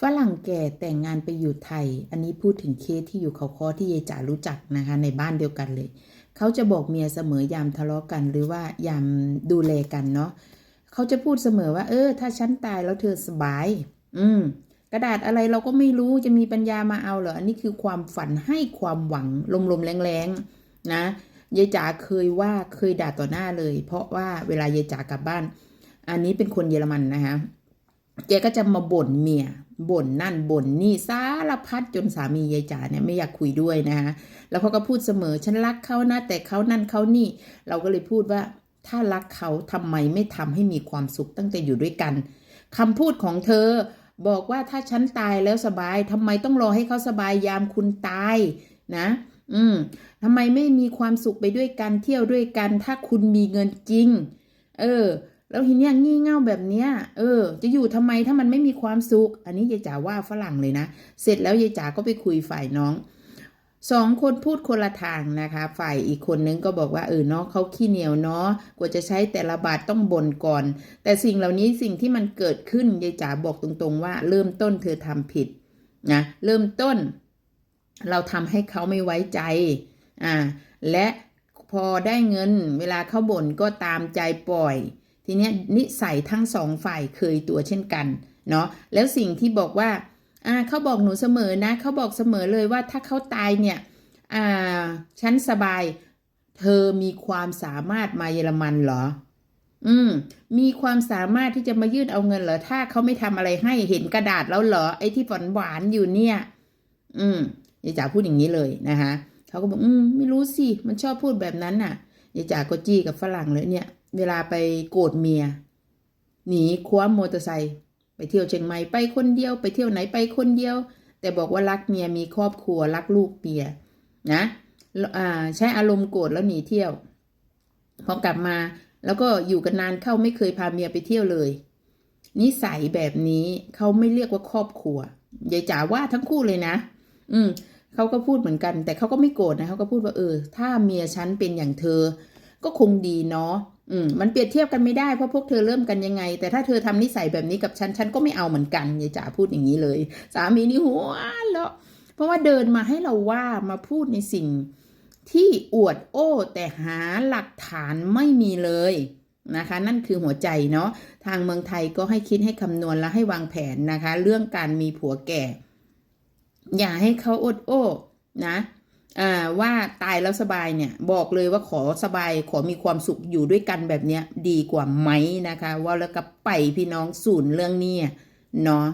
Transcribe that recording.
ฝรั่งแก่แต่งงานไปอยู่ไทย อันนี้พูดถึงเคสที่อยู่เขาคอที่ยายจ๋ารู้จักนะคะ ในบ้านเดียวกันเลย เขาจะบอกเมียเสมอยามทะเลาะกัน หรือว่ายามดูแลกันเนาะเขาจะพูดเสมอว่า เออ ถ้าฉันตายแล้วเธอสบาย อืม กระดาษอะไรเราก็ไม่รู้จะมีปัญญามาเอาเหรอ อันนี้คือความฝันให้ความหวังลมๆแรงๆนะยายจ๋าเคยว่าเคยด่าต่อหน้าเลย เพราะว่าเวลายายจ๋ากลับบ้าน อันนี้เป็นคนเยอรมันนะคะ แกก็จะมาบ่นเมียบ่นนั่นบ่นนี่สารพัดจนสามียายจ๋าเนี่ยไม่อยากคุยด้วยนะคะแล้วเขาก็พูดเสมอฉันรักเขานะแต่เขานั่นเขานี่ เราก็เลยพูดว่าถ้ารักเขาทำไมไม่ทำให้มีความสุขตั้งแต่อยู่ด้วยกันคำพูดของเธอบอกว่าถ้าฉันตายแล้วสบายทำไมต้องรอให้เขาสบายยามคุณตายนะ อืมทำไมไม่มีความสุขไปด้วยกันเที่ยวด้วยกัน ถ้าคุณมีเงินจริง เออ แล้วทีเนี้ยงี่เง่าแบบเนี้ย เออ จะอยู่ทำไมถ้ามันไม่มีความสุข อันนี้ยายจ๋าว่าฝรั่งเลยนะ เสร็จแล้วยายจ๋าก็ไปคุยฝ่ายน้องสองคนพูดคนละทางนะคะ ฝ่ายอีกคนนึงก็บอกว่าเออเนาะเขาขี้เหนียวเนาะกว่าจะใช้แต่ละบาทต้องบ่นก่อน แต่สิ่งเหล่านี้สิ่งที่มันเกิดขึ้นยายจ๋าบอกตรงๆว่า เริ่มต้นเธอทำผิดนะเริ่มต้น เราทำให้เขาไม่ไว้ใจอ่าและพอได้เงิน เวลาเขาบ่นก็ตามใจปล่อย ทีนี้นิสัยทั้งสองฝ่ายเคยตัวเช่นกันเนาะแล้วสิ่งที่บอกว่าอ่าเขาบอกหนูเสมอนะเขาบอกเสมอเลยว่าถ้าเขาตายเนี่ยอ่าฉันสบาย เธอมีความสามารถมาเยอรมันเหรอ อืม มีความสามารถที่จะมายื่นเอาเงินเหรอถ้าเขาไม่ทำอะไรให้เห็นกระดาษแล้วเหรอไอ้ที่ฝันหวานอยู่เนี่ย อืมยายจ๋าพูดอย่างนี้เลยนะคะเขาก็บอกอืมไม่รู้สิมันชอบพูดแบบนั้นน่ะยายจ๋าก็จี้กับฝรั่งเลยเนี่ย เวลาไปโกรธเมีย หนีคว้ามอเตอร์ไซค์ไปเที่ยวเชียงใหม่ไปคนเดียว ไปเที่ยวไหนไปคนเดียว แต่บอกว่ารักเมียมีครอบครัวรักลูกเมียนะใช้อารมณ์โกรธแล้วหนีเที่ยว พอกลับมาแล้วก็อยู่กันนานเข้าไม่เคยพาเมียไปเที่ยวเลย นิสัยแบบนี้เขาไม่เรียกว่าครอบครัวยายจ๋าว่าทั้งคู่เลยนะ อืมเขาก็พูดเหมือนกัน แต่เขาก็ไม่โกรธนะเขาก็พูดว่าเออ ถ้าเมียฉันเป็นอย่างเธอ ก็คงดีเนาะ อืมมันเปรียบเทียบกันไม่ได้เพราะพวกเธอเริ่มกันยังไง แต่ถ้าเธอทำนิสัยแบบนี้กับฉันฉันก็ไม่เอาเหมือนกันยายจ๋าพูดอย่างนี้เลย สามีนี่หัวเราะเพราะว่าเดินมาให้เราว่ามาพูดในสิ่งที่อวดโอ้ แต่หาหลักฐานไม่มีเลยนะคะ นั่นคือหัวใจเนาะทางเมืองไทยก็ให้คิดให้คำนวณและให้วางแผนนะคะ เรื่องการมีผัวแก่ อย่าให้เขาอดโอ้นะ ว่าตายแล้วสบายเนี่ยบอกเลยว่าขอสบายขอมีความสุขอยู่ด้วยกันแบบเนี้ยดีกว่าไหมนะคะ ว่าแล้วกับไปพี่น้องศูนย์เรื่องนี้เนาะ